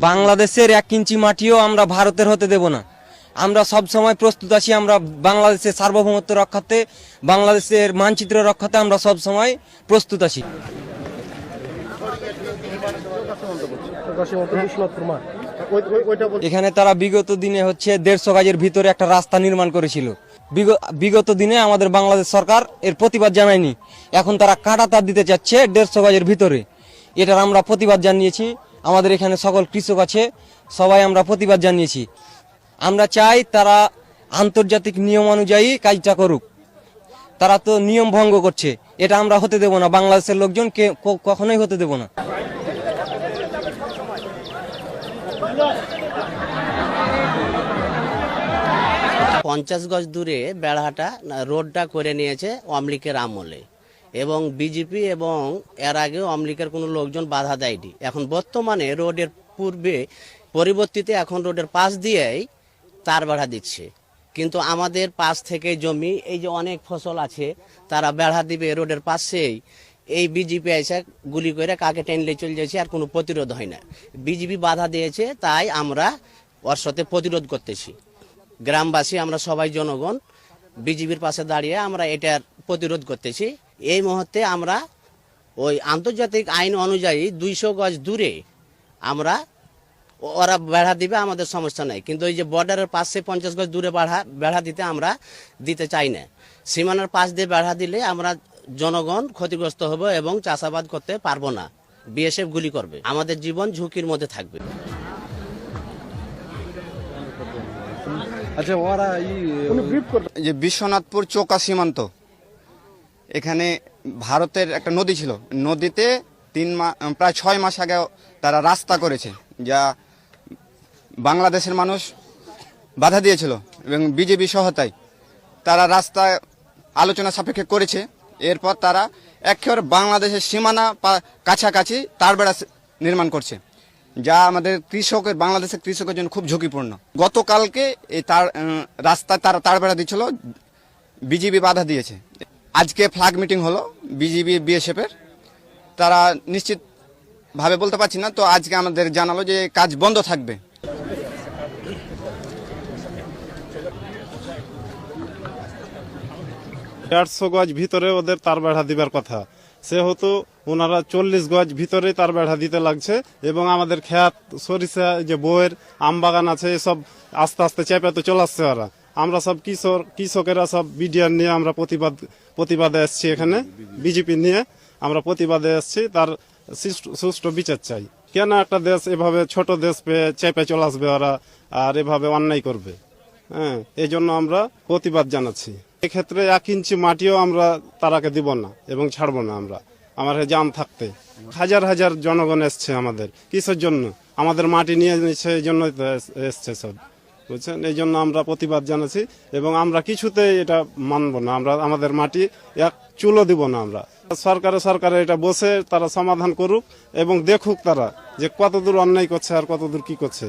বাংলাদেশের এক ইঞ্চি মাটিও আমরা ভারতের হতে দেব না। আমরা সব সময় প্রস্তুত আছি, আমরা বাংলাদেশের সার্বভৌমত্ব রক্ষাতে, বাংলাদেশের মানচিত্র রক্ষাতে আমরা সব সময় প্রস্তুত আছি। এখানে তারা বিগত দিনে হচ্ছে দেড়শো গাজের ভিতরে একটা রাস্তা নির্মাণ করেছিল। বিগ- বিগত দিনে আমাদের বাংলাদেশ সরকার এর প্রতিবাদ জানায়নি। এখন তারা কাটা তার দিতে চাচ্ছে দেড়শো গাজের ভিতরে। এটার আমরা প্রতিবাদ জানিয়েছি। আমাদের এখানে সকল কৃষক আছে, সবাই আমরা প্রতিবাদ জানিয়েছি। আমরা চাই তারা আন্তর্জাতিক নিয়ম অনুযায়ী কাজটা করুক। তারা তো নিয়ম ভঙ্গ করছে, এটা আমরা হতে দেব না, বাংলাদেশের লোকজন কে কখনোই হতে দেব না। পঞ্চাশ গজ দূরে বেড়াটা রোডটা করে নিয়েছে অমলিকের আমলে। এবং বিজেপি এবং এর আগেও অমলিকের কোনো লোকজন বাধা দেয়নি। এখন বর্তমানে রোডের পূর্বে পরিবর্তিতে এখন রোডের পাশ দিয়েই তার বেড়া দিচ্ছে। কিন্তু আমাদের পাশ থেকে জমি, এই যে অনেক ফসল আছে, তারা বেড়া দিবে রোডের পাশেই। এই বিজেপি এসে গুলি করে কাকে টেনলে চলে যাচ্ছে আর কোনো প্রতিরোধ হয় না। বিজেপি বাধা দিয়েছে, তাই আমরা ওর সাথে প্রতিরোধ করতেছি। গ্রামবাসী, আমরা সবাই জনগণ বিজেপির পাশে দাঁড়িয়ে আমরা এটার প্রতিরোধ করতেছি। এই মুহূর্তে আমরা ওই আন্তর্জাতিক আইন অনুযায়ী দুইশো গজ দূরে আমরা ওরা বেড়া দিবে, আমাদের সমস্যা নাই। কিন্তু ওই যে বর্ডারের পাশে পঞ্চাশ গজ দূরে বেড়া বেড়া দিতে আমরা দিতে চাই না। সীমানার পাশ দিয়ে বেড়া দিলে আমরা জনগণ ক্ষতিগ্রস্ত হব এবং চাষাবাদ করতে পারব না। বিএসএফ গুলি করবে। আমাদের জীবন ঝুঁকির মধ্যে থাকবে। আচ্ছা ওরা যে বিশ্বনাথপুর চৌকা সীমান্ত এখানে ভারতের একটা নদী ছিল। নদীতে তিন মাস প্রায় ছয় মাস আগে তারা রাস্তা করেছে যা বাংলাদেশের মানুষ বাধা দিয়েছিল এবং বিজেপি সহায়তায় তারা রাস্তা আলোচনা সাপেক্ষে করেছে এরপর তারা একেবারে বাংলাদেশের সীমানা পা- কাছাকাছি তার বেড়া নির্মাণ করছে। যা আমাদের কৃষকের, বাংলাদেশের কৃষকের জন্য খুব ঝুঁকিপূর্ণ। গতকালকে এই তার রাস্তায় তারা তার বেড়া দিচ্ছিল বিজিবি বাধা দিয়েছে। আজকে ফ্ল্যাগ মিটিং হলো বিজিবি বিএসএফ এর তারা নিশ্চিত ভাবে বলতে পারছি না, তো আজকে আমাদের জানালো যে কাজ বন্ধ থাকবে। দেড়শো গজ ভিতরে ওদের তার বেড়া দিবার কথা। সেহেতু ওনারা চল্লিশ গজ ভিতরে তার বেড়া দিতে লাগছে এবং আমাদের খ্যাত, সরিষা যে বইয়ের আম বাগান আছে, এসব আস্তে আস্তে চেপে তো চলাচ্ছে ওরা। আমরা সব কৃষক, কৃষকেরা সব বিডিআর নিয়ে আমরা প্রতিবাদ, প্রতিবাদে এসছি এখানে, বিজেপি নিয়ে আমরা প্রতিবাদে এসছি, তার সুষ্ঠু বিচার চাই। কেন একটা দেশ এভাবে ছোট দেশ পেয়ে চেপে চলে আসবে ওরা, আর এভাবে অন্যায় করবে? হ্যাঁ এই জন্য আমরা প্রতিবাদ জানাচ্ছি। এক্ষেত্রে এক ইঞ্চি মাটিও আমরা তারাকে দিব না এবং ছাড়বো না আমরা। আমার জাম থাকতে। হাজার হাজার জনগণ এসছে আমাদের। কিসের জন্য? আমাদের মাটি নিয়ে জন্যই তো এসছে সব। বুঝছেন? এই জন্য আমরা প্রতিবাদ জানাচ্ছি এবং আমরা কিছুতেই এটা মানব না। আমরা, আমাদের মাটি এক চুলো দিব না আমরা। সরকারে সরকারে এটা বসে তারা সমাধান করুক এবং দেখুক তারা যে কতদূর অন্যায় করছে আর কতদূর কি করছে।